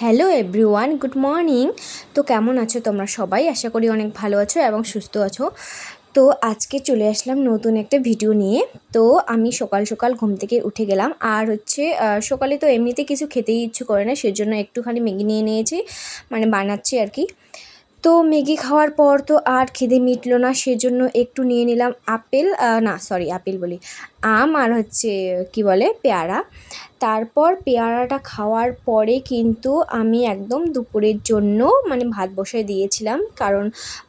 Hello everyone, good morning. তো কেমন আছো তোমরা সবাই? আশা করি অনেক ভালো আছো এবং সুস্থ আছো। তো আজকে চলে আসলাম নতুন একটা ভিডিও নিয়ে। তো আমি সকাল সকাল ঘুম থেকে উঠে গেলাম। আর হচ্ছে সকালে তো এমনিতে কিছু খেতেই ইচ্ছে করে না, সেজন্য একটুখানি ম্যাগি নিয়ে নিয়েছি। মানে বানাচ্ছি আর কি। তো ম্যাগি খাওয়ার পর তো আর খিদে মিটলো না, সেজন্য একটু নিয়ে নিলাম আপেল না সরি আপেল বলি। আম আর হচ্ছে, কি বলে, পেয়ারা। তারপর পেয়ারাটা খাওয়ার পরে কিন্তু আমি একদম দুপুরের জন্য মানে ভাত বসায় দিয়েছিলাম। কারণ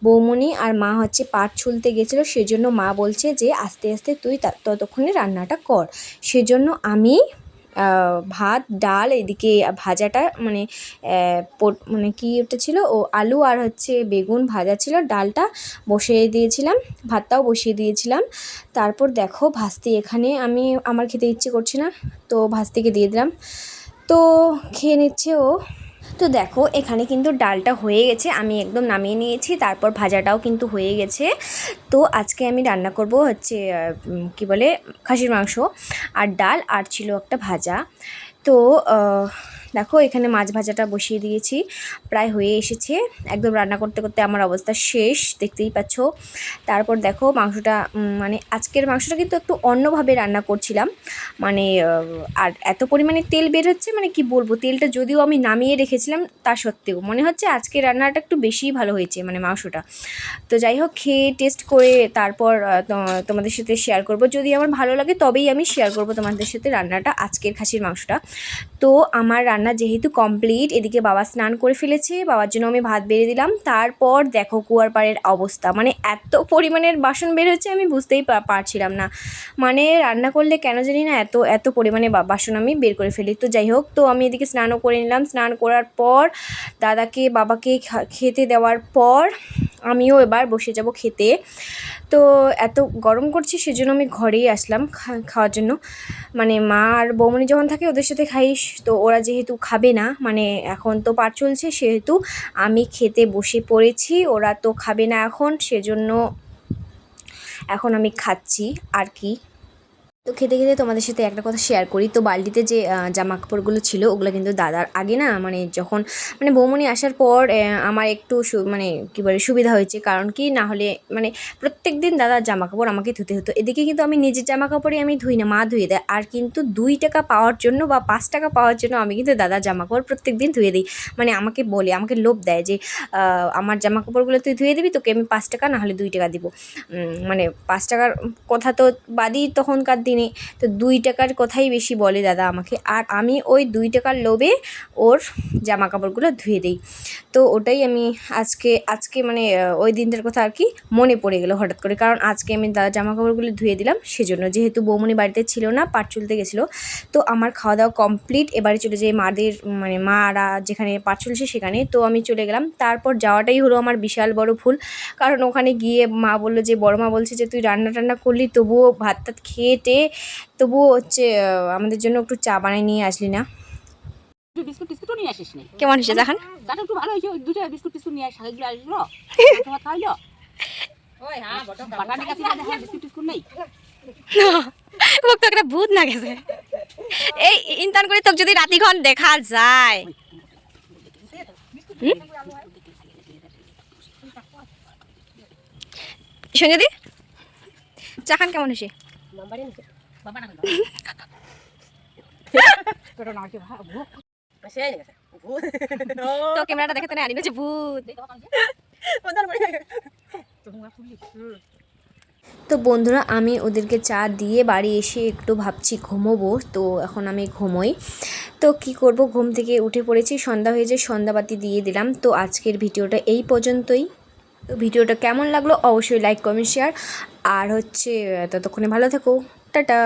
বৌমনি আর মা হচ্ছে পাট ছুলতে গেছিল, সেজন্য মা বলছে যে, আস্তে আস্তে তুই ততক্ষণে রান্নাটা কর। সেজন্য আমি ভাত, ডাল, এদিকে ভাজাটা মানে মানে কি ওটা ছিল? ও আলু আর হচ্ছে বেগুন ভাজা ছিল। ডালটা বসিয়ে দিয়েছিলাম, ভাতটাও বসিয়ে দিয়েছিলাম। তারপর দেখো ভাস্তি, এখানে আমি আমার খেতে ইচ্ছে করছে না, তো ভাস্তিকে দিয়ে দিলাম। তো খেয়ে নিচ্ছে ও। তো দেখো, এখানে কিন্তু ডালটা হয়ে গেছে, আমি একদম নামিয়ে নিয়েছি, তারপর ভাজাটাও কিন্তু হয়ে গেছে। তো আজকে আমি রান্না করব হচ্ছে কি বলে, খাসির মাংস আর ডাল আর ছিল একটা ভাজা। তো দেখো, এখানে মাছ ভাজাটা বসিয়ে দিয়েছি। প্রায় হয়ে এসেছে। একদম রান্না করতে করতে আমার অবস্থা শেষ, দেখতেই পাচ্ছ। তারপর দেখো, মাংসটা মানে আজকের মাংসটা কিন্তু একটু অন্যভাবে রান্না করছিলাম। মানে আর এত পরিমাণে তেল বের হচ্ছে মানে কি বলব, তেলটা যদিও আমি নামিয়ে রেখেছিলাম, তা সত্ত্বেও। মনে হচ্ছে আজকে রান্নাটা একটু বেশিই ভালো হয়েছে মানে মাংসটা। তো যাই হোক, খেয়ে টেস্ট করে তারপর তোমাদের সাথে শেয়ার করব। যদি আমার ভালো লাগে, তবেই আমি শেয়ার করব তোমাদের সাথে রান্নাটা, আজকের খাসির মাংসটা। তো আমার রান্না যেহেতু কমপ্লিট এদিকে বাবা স্নান করে ফেলেছে, বাবার জন্য আমি ভাত বেড়ে দিলাম। তারপর দেখো কুয়ার পাড়ের অবস্থা। মানে এত পরিমাণের বাসন বের হচ্ছে আমি বুঝতেই পারছিলাম না। মানে রান্না করলে কেন জানি না এত এত পরিমাণে বাসন আমি বের করে ফেলি। তো যাই হোক, তো আমি এদিকে স্নানও করে নিলাম। স্নান করার পর দাদাকে, বাবাকে খেতে দেওয়ার পর আমিও এবার বসে যাব খেতে। তো এত গরম করছি সেজন্য আমি ঘরেই আসলাম খাওয়ার জন্য। মানে মা আর বৌমনি যখন থাকে ওদের সাথে খাইস, তো ওরা যেহেতু খাবে না মানে এখন তো পার চলছে, সেহেতু আমি খেতে বসে পড়েছি, ওরা তো খাবে না এখন, সেজন্য এখন আমি খাচ্ছি, আর কি। তো খেতে খেতে তোমাদের সাথে একটা কথা শেয়ার করি। তো বালতিতে যে জামা কাপড়গুলো ছিল, ওগুলো কিন্তু দাদার আগে না মানে যখন মানে বৌমনি আসার পর আমার একটু মানে কী বলে, সুবিধা হয়েছে। কারণ কি, না হলে মানে প্রত্যেক দিন দাদার জামা কাপড় আমাকে ধুতে হতো। এদিকে কিন্তু আমি নিজের জামা কাপড়ই আমি ধুই না, মা ধুয়ে দেয়। আর কিন্তু দুই টাকা পাওয়ার জন্য বা পাঁচ টাকা পাওয়ার জন্য আমি কিন্তু দাদার জামা কাপড় প্রত্যেক দিন ধুয়ে দিই। মানে আমাকে বলে, আমাকে লোভ দেয় যে আমার জামা কাপড়গুলো তুই ধুয়ে দিবি, তোকে আমি পাঁচ টাকা, না হলে দুই টাকা দিব। মানে পাঁচ টাকার কথা তো বাদই তখনকার দিনে। তো দুই টাকার কথাই বেশি বলে দাদা আমাকে। আর আমি ওই দুই টাকার লোভে ওর জামা কাপড়গুলো ধুয়ে দিই। তো ওটাই আমি আজকে আজকে মানে ওই দিনটার কথা আর কি মনে পড়ে গেলো হঠাৎ করে। কারণ আজকে আমি দাদা জামা কাপড়গুলো ধুয়ে দিলাম সেজন্য। যেহেতু বৌমনি বাড়িতে ছিল না, পাট চুলতে গেছিল, তো আমার খাওয়া দাওয়া কমপ্লিট। এবারে চলে যাই মাদের মানে মারা যেখানে পাট চলছে সেখানে। তো আমি চলে গেলাম। তারপর যাওয়াটাই হলো আমার বিশাল বড় ভুল। কারণ ওখানে গিয়ে মা বলল যে, বড় মা বলছে যে, তুই রান্না টান্না করলি, তবুও ভাত টাত খেয়ে টেয়ে তবুও হচ্ছে আহ, আমাদের জন্য একটু চা বানাই নিয়ে আসলি না। বিস্কুট টিস্কুটও নিয়ে আসিস নি? কেমন হয়েছে দেখান যাটা একটু ভালো হয়েছে। দুটো বিস্কুট টিস্কুট নিয়ে আসা এগুলো আসলো? তোমার খাইলো? বাটানি কাছে দেখা বিস্কুট টিস্কুট নেই। মোক তো একটা ভূত না গেছে এই ইনতান করে তোক যদি রাতিখন দেখা যায়? সঞ্জয়দি চাখান কেমন হয়েছে? তো ক্যামেরাটা ভূত তো বন্ধুরা, আমি ওদেরকে চা দিয়ে বাড়ি এসে একটু ভাবছি ঘুমোবো, তো এখন আমি ঘুমোই। তো কি করব, ঘুম থেকে উঠে পড়েছি, সন্ধ্যা হয়ে হয়েছে সন্ধ্যাবাতি দিয়ে দিলাম। তো আজকের ভিডিওটা এই পর্যন্তই। তো ভিডিওটা কেমন লাগল, অবশ্যই লাইক কমেন্ট শেয়ার আর হচ্ছে, ততক্ষণে ভালো থাকো। টাটা